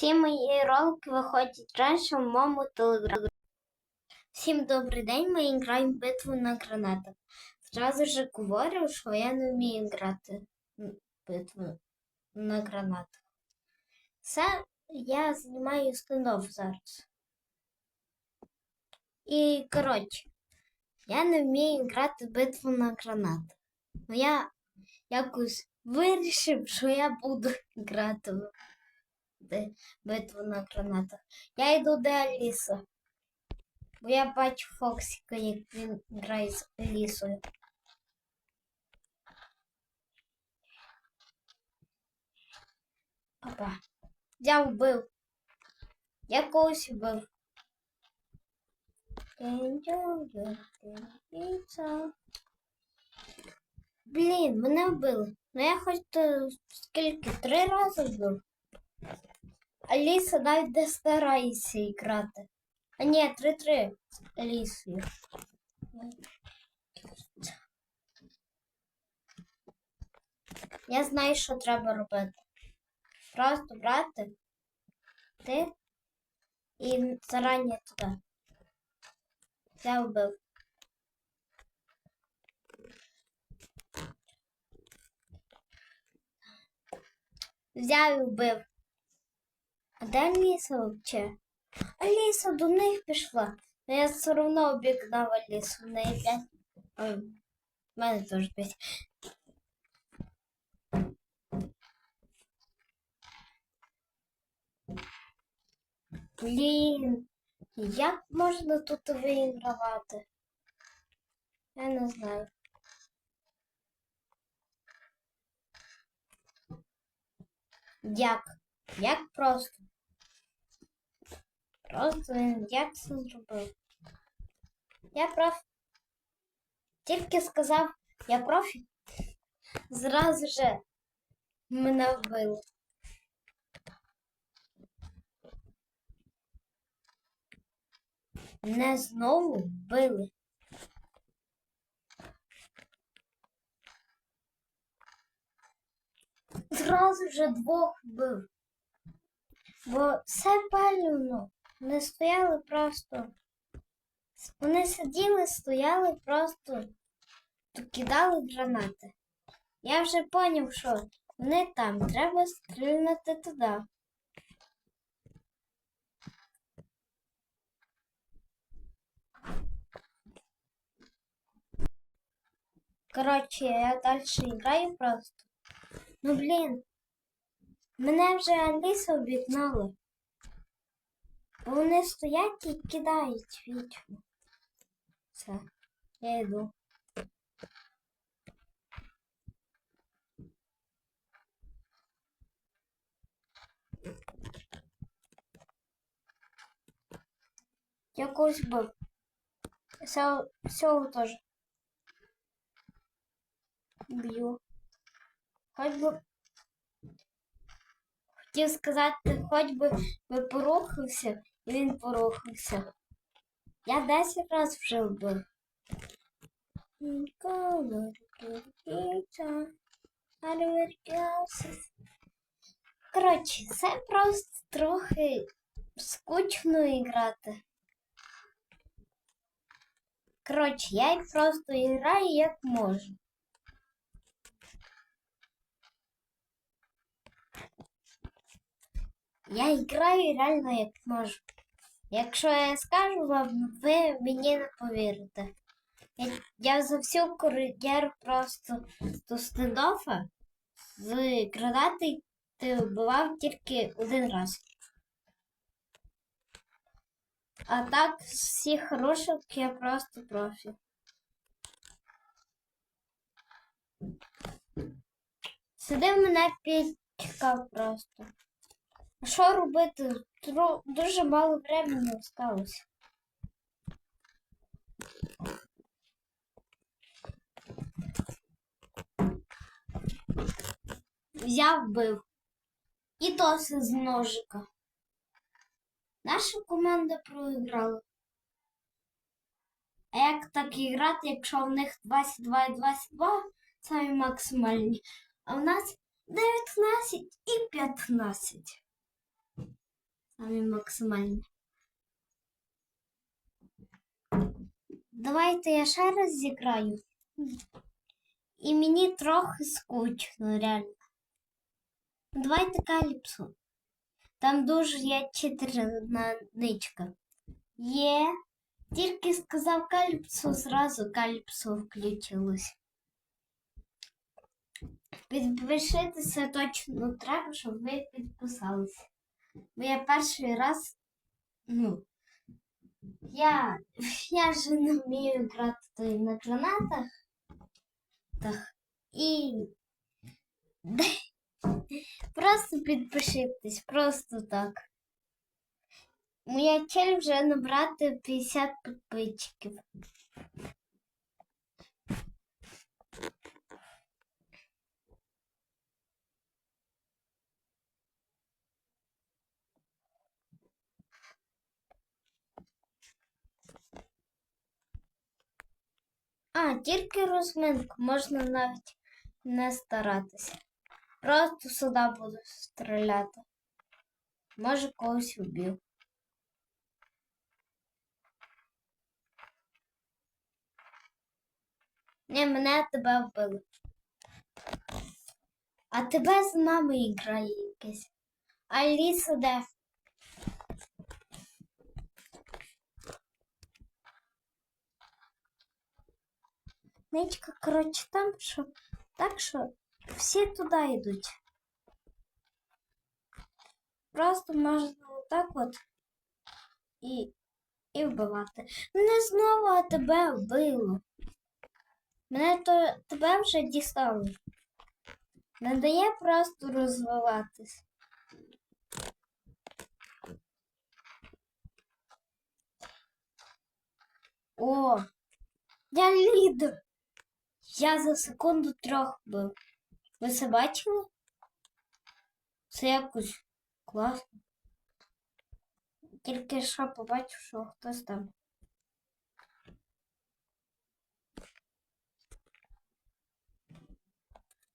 Всі мої ролики виходять раніше в моєму телеграмі. Всім добрий день, ми граємо битву на гранатах. Зразу ж говорю, що я не вмію грати битву на гранатах. Це я знімаю стендов зараз. І, коротше, я не вмію грати битву на гранатах. Ну я якось вирішив, що я буду грати де- битву на гранатах. Я йду до Аліса. Бо я бачу Фоксіка, як він грає з Алісою. Опа. Я вбив. Я когось вбив. Блін, мене вбили. Ну я хоч скільки три рази вбив. Аліса навіть не старається грати. А ні, 3-3 з Алісою. Я знаю, що треба робити. Просто брати ти і зарані туди. Я вбив. Взяв і вбив. А де Аліса взагалі? Аліса до них пішла. Но я все одно обігнав Алісу. В неї. Ой, мене теж п'ять. Блін, як можна тут вигравати? Я не знаю. Як? Як просто? Просто як це зробив? Я профі. Тільки сказав, я профі. Зразу же мене вбили. Мене знову вбили. Зразу же двох вбив. Бо все палюно. Вони стояли просто. Вони сиділи, стояли просто то кидали гранати. Я вже поняв, що вони там, треба стрільнути туди. Коротше, я далі граю просто. Ну блін, мене вже Аліса обігнали. Вони стоять і кидають відьму. Все, я йду. Я когось бив. Всього теж. Б'ю. Хоч би. Хотів сказати, хоч би, би порухався, він порухався. Я 10 разів вже вбив. Коротше, це просто трохи скучно грати. Коротше, я їх просто граю як можу. Я граю реально як можу. Якщо я скажу вам, ви мені не повірите. Я, я за всю кар'єру просто до стендофа з гранати ти вбивав тільки один раз. А так, з всіх хороших я просто профі. Сидив мене підчекав просто. Що робити? Дуже мало времени осталось. Взяв бив. І то з ножика. Наша команда проіграла. А як так грати, якщо в них 22 і 22 самі максимальні, а в нас 19 і 15. Самі максимальні. Давайте я ще раз зіграю. І мені трохи скучно, реально. Давайте каліпсу. Там дуже є читерна ничка. Є. Тільки сказав каліпсу, зразу каліпсу включилось. Підпишитися точно треба, щоб ви підписалися. Бо я перший раз, ну, я, я ж не вмію грати на гранатах. Так, і просто підпишитесь, просто так. Моя цель вже набрати 50 підписчиків. А, тільки розминку, можна навіть не старатися. Просто сюди буду стріляти. Може когось вбив. Ні, мене тебе вбили. А тебе з нами грає якесь. А Ліса де? Ничка, коротше, там що, так що всі туди йдуть. Просто можна отак от і, і вбивати. Мене знову тебе вбило. Мене то тебе вже дістало. Не дає просто розвиватись. О, я лідер. Я за секунду трьох був. Ви це бачили? Це якось класно. Тільки що побачив, що хтось там.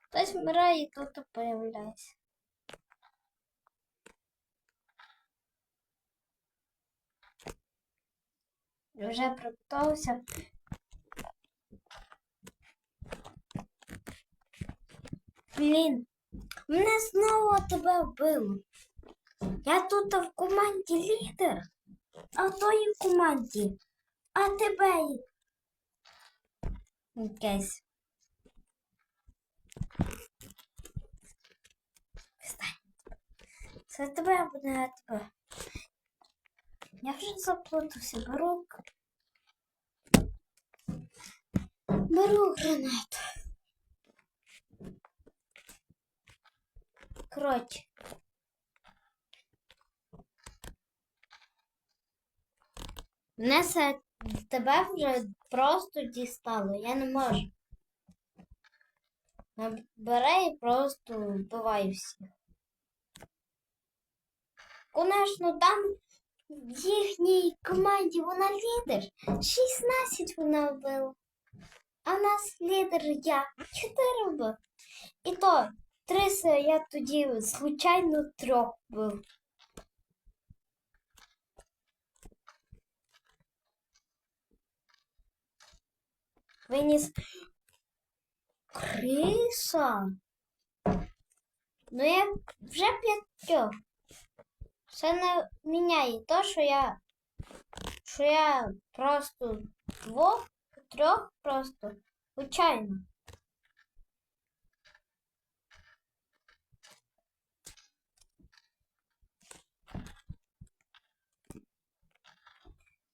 Хтось вмирає і тут появляється. Вже приготувався. Блін, мене знову тебе вбило. Я тут в команді лідер, а в твоїй команді, а тебе якесь. Це тебе буде тебе. Я вже заплутався, беру. Беру гранату. Коротше. Мене це тебе вже просто дістало. Я не можу. Бере і просто вбиваю всіх. Конечно, там в їхній команді вона лідер. 16 вона вбила. А в нас лідер я. 4 вбив. І то Триса я тоді случайно трьох був. Виніс криса. Ну я вже п'ятьох. Це не міняє то, що я що я просто двох, трьох просто случайно.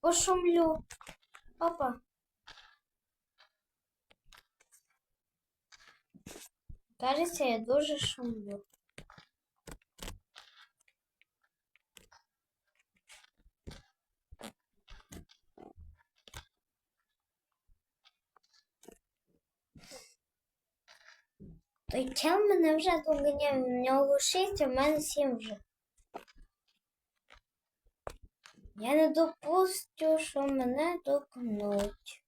Пошумлю. Опа. Кажеться, я дуже шумлю. Той чел мене вже доганяв, у нього 6, а в мене 7 вже. Я не допустю, що мене докнуть.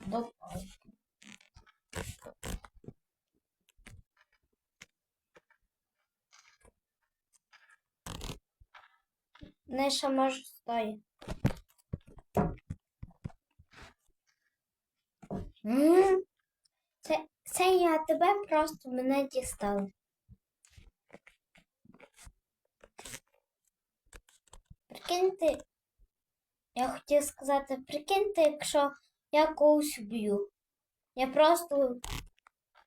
Допустю. Не може стоїть. Це, це я тебе просто мене дістали. Прикиньте, я хотів сказати, прикиньте, якщо я когось вб'ю. Я просто,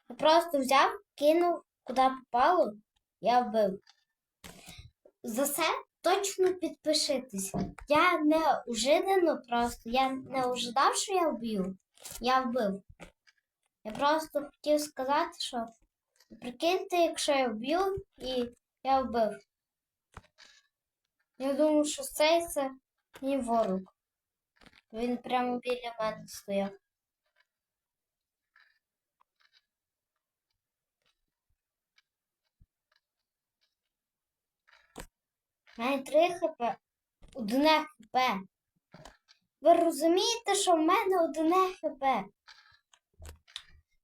я просто взяв, кинув, куди попало, я вбив. За це точно підпишитесь. Я не ожидано просто, я не ожидав, що я вб'ю. Я вбив. Я просто хотів сказати, що прикиньте, якщо я вб'ю і я вбив. Я думаю, що цей це мій ворог. Він прямо біля мене стояв. Мене 3 хп. Одне хп. Ви розумієте, що в мене одне хп?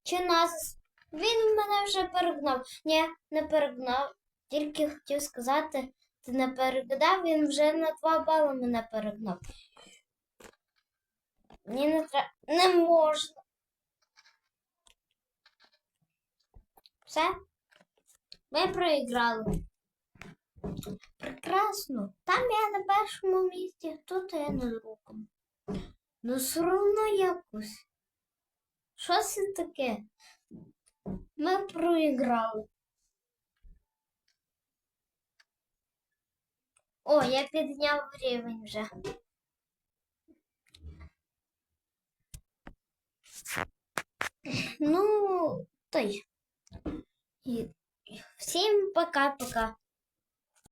Чи нас? Він мене вже перегнав. Ні, не перегнав. Тільки хотів сказати, ти не перегнав, він вже на 2 бали мене перегнав. Мені не треба. Не можна. Все? Ми проіграли. Прекрасно. Там я на першому місці, тут я на другому. Ну все одно якось. Що це таке? Ми проіграли. О, я підняв рівень вже. Ну, той. І всім пока-пока.